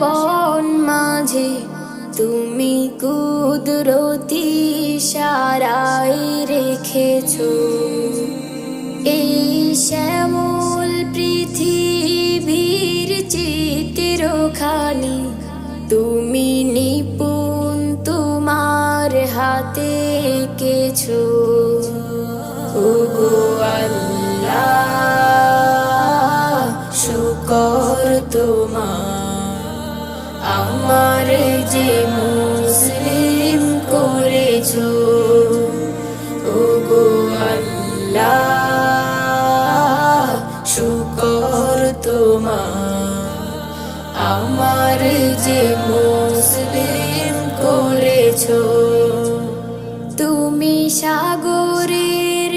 বন মাঝে তুমি কুদরতি সারাই রেখেছ। এই শ্যামল পৃথিবীর চিত্রখানি তুমি নিপুণ তোমার হাতে কেছো আল্লাহ, শুকর তোমার। আমার যে মুসলিম করেছ ওগো আল্লাহ শুকর তোমার। আমার যে মুসলিম করেছ তুমি সাগরের